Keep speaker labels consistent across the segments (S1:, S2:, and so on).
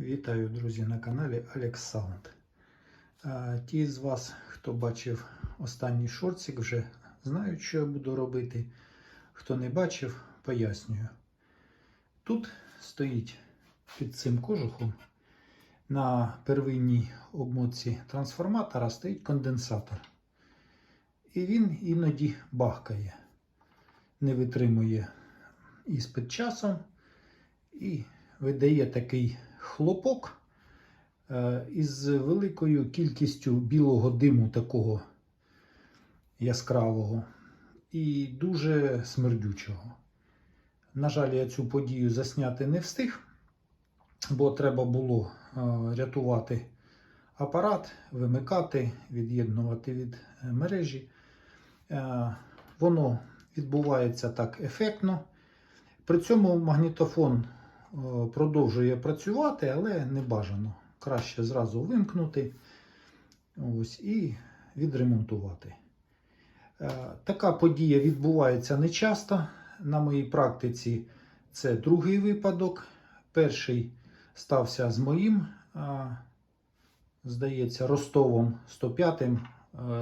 S1: Вітаю, друзі, на каналі Sound. Ті з вас, хто бачив останній шортик, вже знають, що я буду робити. Хто не бачив, пояснюю. Тут стоїть під цим кожухом на первинній обмотці трансформатора стоїть конденсатор. І він іноді бахкає, не витримує іспит часом і видає такий хлопок е, із великою кількістю білого диму такого яскравого і дуже смердючого. На жаль, я цю подію засняти не встиг, бо треба було е, рятувати апарат, вимикати, від'єднувати від е, мережі. Воно відбувається так ефектно. При цьому магнітофон продовжує працювати, але не бажано. Краще зразу вимкнути ось, і відремонтувати. Е, Така подія відбувається нечасто. На моїй практиці це другий випадок. Перший стався з моїм, е, здається, Ростовом 105 е,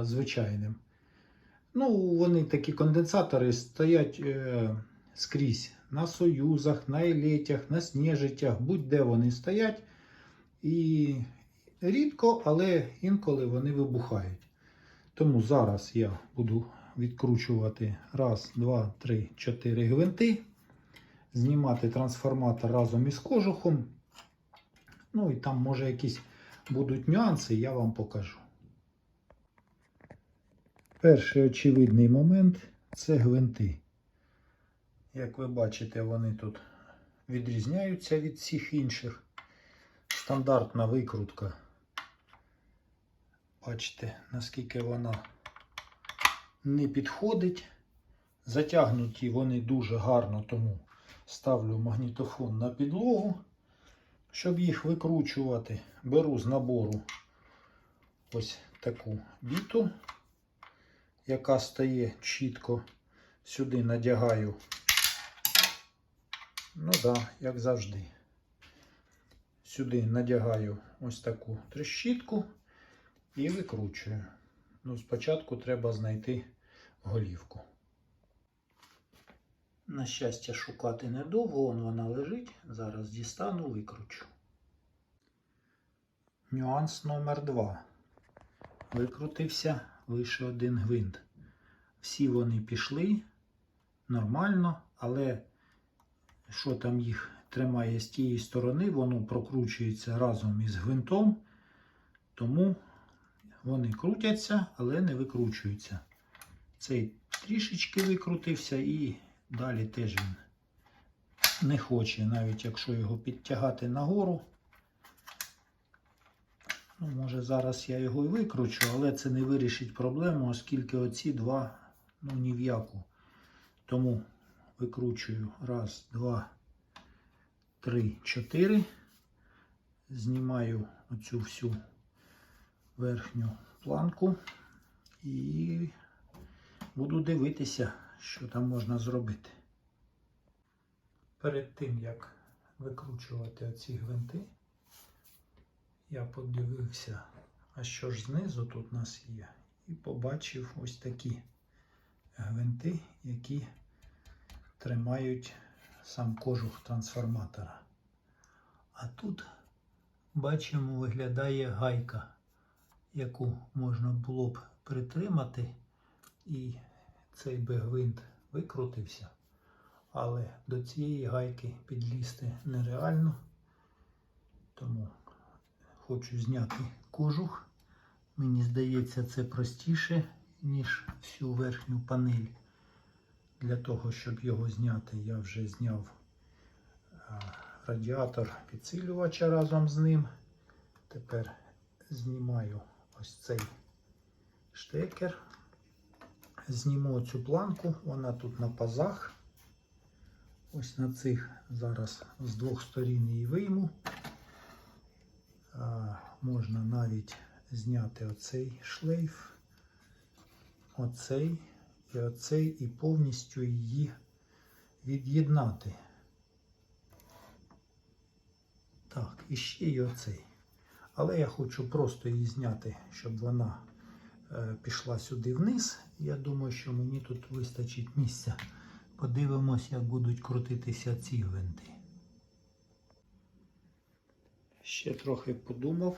S1: звичайним. Ну, вони такі конденсатори стоять е, скрізь на союзах, на елетях, на снежитях, будь-де вони стоять. І рідко, але інколи вони вибухають. Тому зараз я буду відкручувати раз, два, три, чотири гвинти, знімати трансформатор разом із кожухом. Ну і там, може, якісь будуть нюанси, я вам покажу. Перший очевидний момент це гвинти. Як ви бачите, вони тут відрізняються від всіх інших. Стандартна викрутка. Бачите, наскільки вона не підходить. Затягнуті вони дуже гарно, тому ставлю магнітофон на підлогу, щоб їх викручувати. Беру з набору ось таку біту, яка стає чітко. Сюди надягаю. Ну так, да, як завжди. Сюди надягаю ось таку трещітку і викручую. Ну, спочатку треба знайти голівку. На щастя, шукати недовго, вон вона лежить. Зараз дістану, викручу. Нюанс номер 2 Викрутився лише один гвинт. Всі вони пішли нормально, але що там їх тримає з тієї сторони, воно прокручується разом із гвинтом, тому вони крутяться, але не викручуються. Цей трішечки викрутився і далі теж він не хоче, навіть якщо його підтягати нагору. Ну, Може зараз я його і викручу, але це не вирішить проблему, оскільки оці два ну, ні в яку. Тому викручую раз, два, три, чотири. Знімаю оцю всю верхню планку і буду дивитися, що там можна зробити. Перед тим, як викручувати оці гвинти, я подивився, а що ж знизу тут у нас є, і побачив ось такі гвинти, які тримають сам кожух трансформатора. А тут бачимо, виглядає гайка, яку можна було б притримати, і цей би гвинт викрутився. Але до цієї гайки підлізти нереально. Тому хочу зняти кожух. Мені здається, це простіше, ніж всю верхню панель. Для того, щоб його зняти, я вже зняв радіатор підсилювача разом з ним. Тепер знімаю ось цей штекер. Зніму цю планку, вона тут на пазах. Ось на цих зараз з двох сторін її вийму. А, можна навіть зняти оцей шлейф, оцей і оцей, і повністю її від'єднати. Так, і ще й оцей. Але я хочу просто її зняти, щоб вона е, пішла сюди вниз. Я думаю, що мені тут вистачить місця. Подивимось, як будуть крутитися ці гвинти. Ще трохи подумав,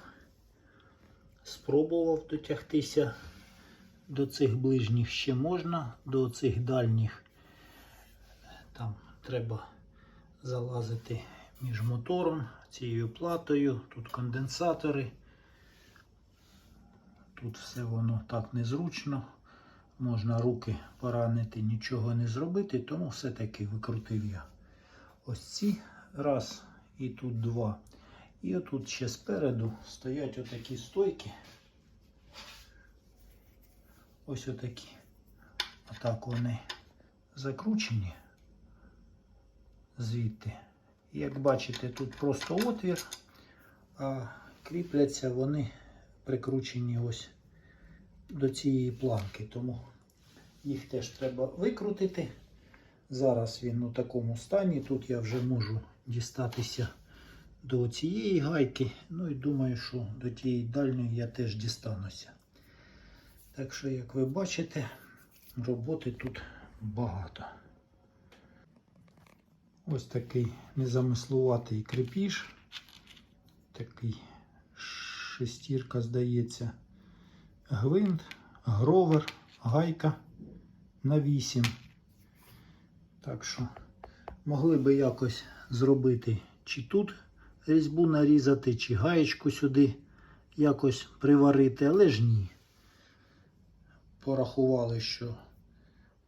S1: спробував дотягтися до цих ближніх ще можна, до цих дальніх. Там треба залазити між мотором, цією платою, тут конденсатори. Тут все воно так незручно. Можна руки поранити, нічого не зробити, тому все-таки викрутив я. Ось ці раз і тут два. І отут ще спереду стоять отакі стойки. Ось отакі. Отак вони закручені звідти. Як бачите, тут просто отвір, а кріпляться вони прикручені ось до цієї планки. Тому їх теж треба викрутити. Зараз він у такому стані. Тут я вже можу дістатися до цієї гайки. Ну і думаю, що до тієї дальньої я теж дістануся. Так що, як ви бачите, роботи тут багато. Ось такий незамислуватий крепіж. Такий шестірка, здається, гвинт, гровер, гайка на 8. Так що могли би якось зробити чи тут різьбу нарізати, чи гаєчку сюди якось приварити, але ж ні. Порахували, що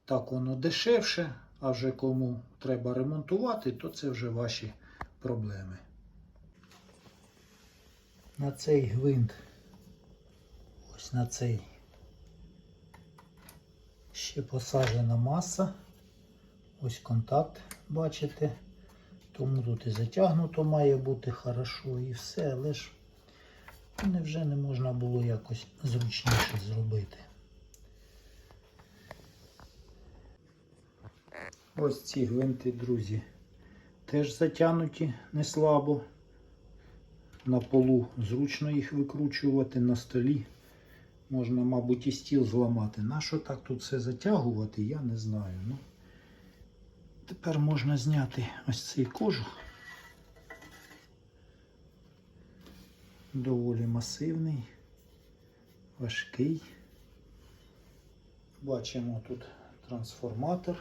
S1: так воно дешевше, а вже кому треба ремонтувати, то це вже ваші проблеми. На цей гвинт, ось на цей ще посаджена маса. Ось контакт, бачите. Тому тут і затягнуто має бути хорошо і все, але ж невже не можна було якось зручніше зробити. Ось ці гвинти, друзі, теж затягнуті не слабо. На полу зручно їх викручувати, на столі. Можна, мабуть, і стіл зламати. Нащо так тут все затягувати, я не знаю. Ну, Тепер можна зняти ось цей кожух. Доволі масивний, важкий. Бачимо тут трансформатор.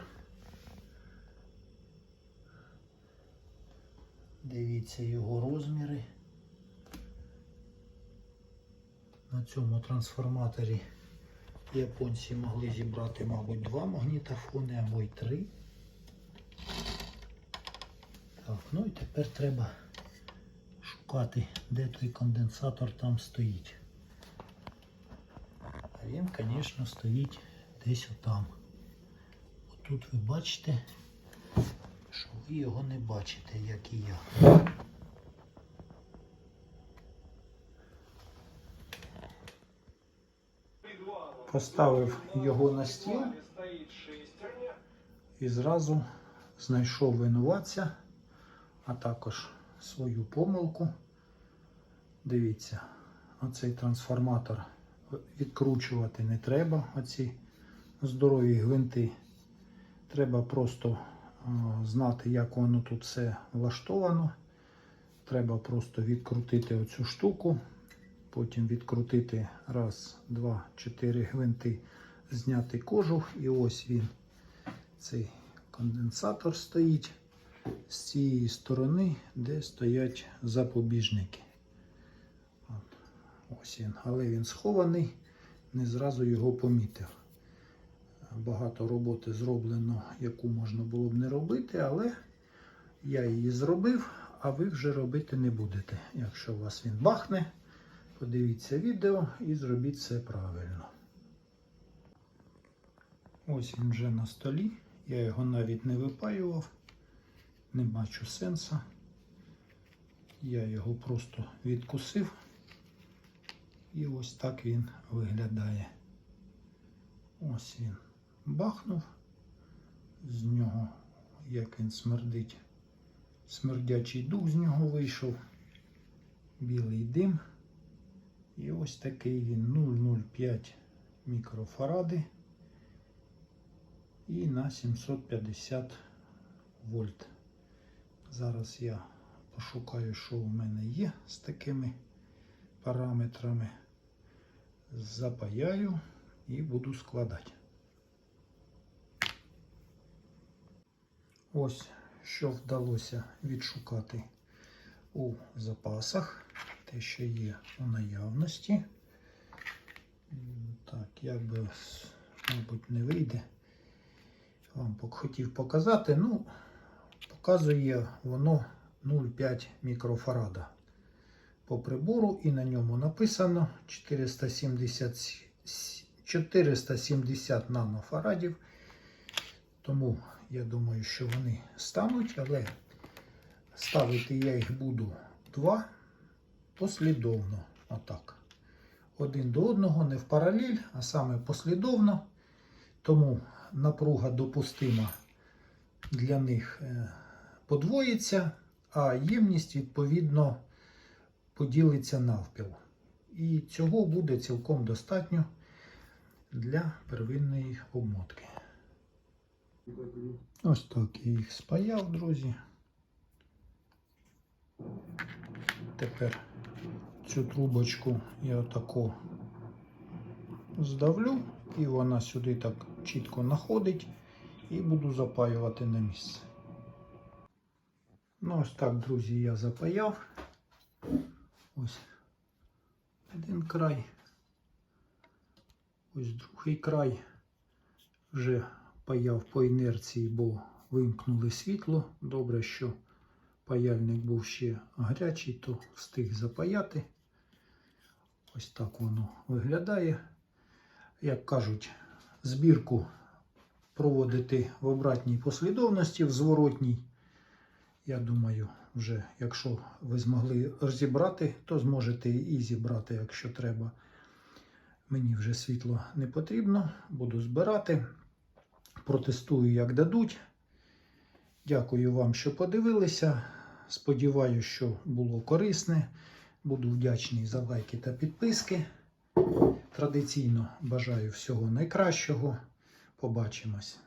S1: Дивіться його розміри. На цьому трансформаторі японці могли зібрати, мабуть, два магнітофони або й три. Так, ну і тепер треба шукати, де той конденсатор там стоїть. А він, звісно, стоїть десь отам. Отут ви бачите, що ви його не бачите, як і я. Поставив його на стіл і зразу знайшов винуватця, а також свою помилку. Дивіться, оцей трансформатор відкручувати не треба, оці здорові гвинти. Треба просто знати, як воно тут все влаштовано. Треба просто відкрутити оцю штуку, потім відкрутити раз, два, чотири гвинти, зняти кожух, і ось він, цей конденсатор стоїть з цієї сторони, де стоять запобіжники. От, ось він, але він схований, не зразу його помітив. Багато роботи зроблено, яку можна було б не робити, але я її зробив, а ви вже робити не будете. Якщо у вас він бахне, подивіться відео і зробіть все правильно. Ось він вже на столі. Я його навіть не випаював, не бачу сенсу. Я його просто відкусив. І ось так він виглядає. Ось він бахнув. З нього, як він смердить, смердячий дух з нього вийшов. білий дим. І ось такий він 0,05 мікрофаради і на 750 вольт. Зараз я пошукаю, що у мене є з такими параметрами. Запаяю і буду складати. Ось що вдалося відшукати у запасах. Те, що є у наявності. Так, як би, мабуть, не вийде. Вам хотів показати. Ну, показує воно 0,5 мікрофарада по прибору, і на ньому написано 470, 470 нанофарадів. Тому я думаю, що вони стануть, але ставити я їх буду два послідовно. Отак. Один до одного, не в паралель, а саме послідовно. Тому напруга допустима для них е, подвоїться, а ємність, відповідно, поділиться навпіл. І цього буде цілком достатньо для первинної обмотки. Ось так я їх спаяв, друзі. Тепер цю трубочку я отако здавлю, і вона сюди так чітко находить, і буду запаювати на місце. Ну, ось так, друзі, я запаяв. Ось один край. Ось другий край. Вже паяв по інерції, бо вимкнули світло. Добре, що паяльник був ще гарячий, то встиг запаяти. Ось так воно виглядає. Як кажуть, збірку проводити в обратній послідовності, в зворотній. Я думаю, вже якщо ви змогли розібрати, то зможете і зібрати, якщо треба. Мені вже світло не потрібно, буду збирати. Протестую, як дадуть. Дякую вам, що подивилися. Сподіваюся, що було корисне. Буду вдячний за лайки та підписки. Традиційно бажаю всього найкращого. Побачимось.